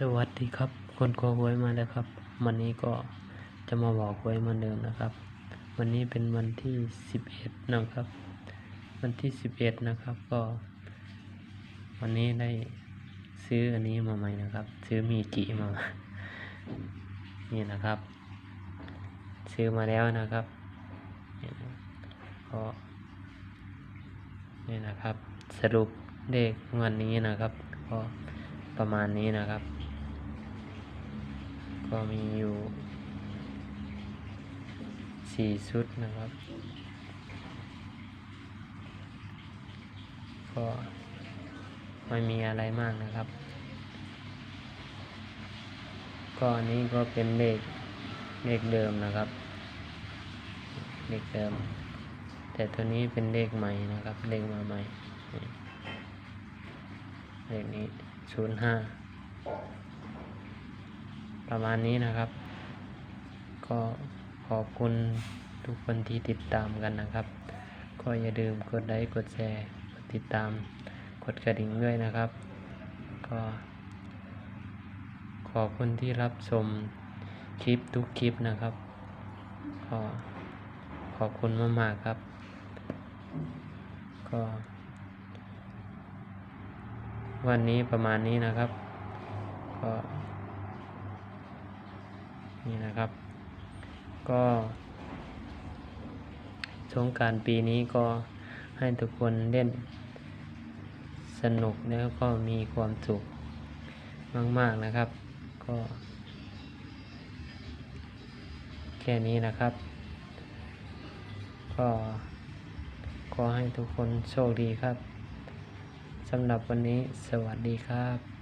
สวัสดีครับ คนโกหวยมาแล้วครับ วันนี้ก็จะมาบอกหวยเหมือนเดิมนะครับ วันนี้เป็นวันที่สิบเอ็ดนะครับ วันที่สิบเอ็ดนะครับก็ วันนี้ได้ซื้ออันนี้มาใหม่นะครับ ซื้อมีจิมา นี่นะครับ ซื้อมาแล้วนะครับก็นี่นะครับ สรุปเลขวันนี้นะครับ ก็ประมาณนี้นะครับ ก็มีอยู่สี่ชุดนะครับ ก็ไม่มีอะไรมากนะครับ ก็อันนี้ก็เป็นเลขเลขเดิมนะครับ เลขเดิม แต่ตัวนี้เป็นเลขใหม่นะครับ เลขมาใหม่เลขนี้ศูนย์ห้า ประมาณนี้นะครับ ก็ขอบคุณทุกคนที่ติดตามกันนะครับ ก็อย่าลืมกดไลค์กดแชร์กดติดตามกดกระดิ่งด้วยนะครับ ก็ขอบคุณที่รับชมคลิปทุกคลิปนะครับก็ขอบคุณมากๆครับ ก็ วันนี้ประมาณนี้นะครับ ก็ นี่นะครับ ก็สงการปีนี้ก็ให้ทุกคนเล่นสนุกแล้วก็มีความสุขมาก ๆ นะครับ ก็ แค่นี้นะครับ ก็ขอให้ทุกคนโชคดีครับสำหรับวันนี้สวัสดีครับ